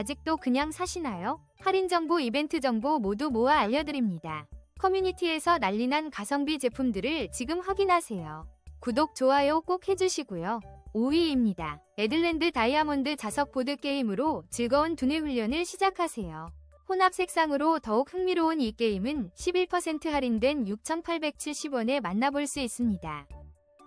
아직도 그냥 사시나요? 할인 정보, 이벤트 정보 모두 모아 알려드립니다. 커뮤니티에서 난리난 가성비 제품들을 지금 확인하세요. 구독, 좋아요 꼭 해주시고요. 5위입니다. 에들랜드 다이아몬드 자석 보드 게임으로 즐거운 두뇌 훈련을 시작하세요. 혼합 색상으로 더욱 흥미로운 이 게임은 11% 할인된 6,870원에 만나볼 수 있습니다.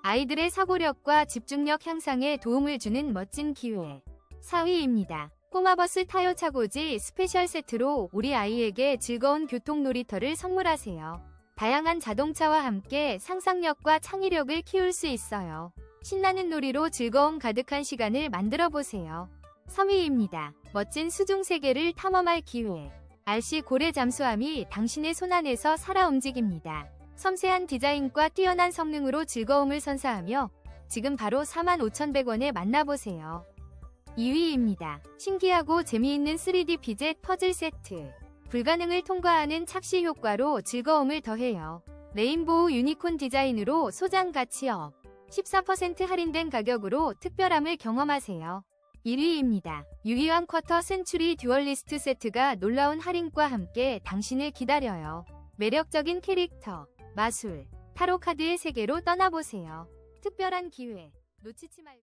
아이들의 사고력과 집중력 향상에 도움을 주는 멋진 기회. 4위입니다. 꼬마버스 타요 차고지 스페셜 세트로 우리 아이에게 즐거운 교통 놀이터를 선물하세요. 다양한 자동차와 함께 상상력과 창의력을 키울 수 있어요. 신나는 놀이로 즐거움 가득한 시간을 만들어 보세요. 3위입니다. 멋진 수중 세계를 탐험할 기회. RC 고래 잠수함이 당신의 손안에서 살아 움직입니다. 섬세한 디자인과 뛰어난 성능으로 즐거움을 선사하며 지금 바로 45,100원에 만나보세요. 2위입니다. 신기하고 재미있는 3D 피젯 퍼즐 세트. 불가능을 통과하는 착시 효과로 즐거움을 더해요. 레인보우 유니콘 디자인으로 소장 가치 업. 14% 할인된 가격으로 특별함을 경험하세요. 1위입니다. 유희왕 쿼터 센츄리 듀얼리스트 세트가 놀라운 할인과 함께 당신을 기다려요. 매력적인 캐릭터, 마술, 타로 카드의 세계로 떠나보세요. 특별한 기회, 놓치지 말고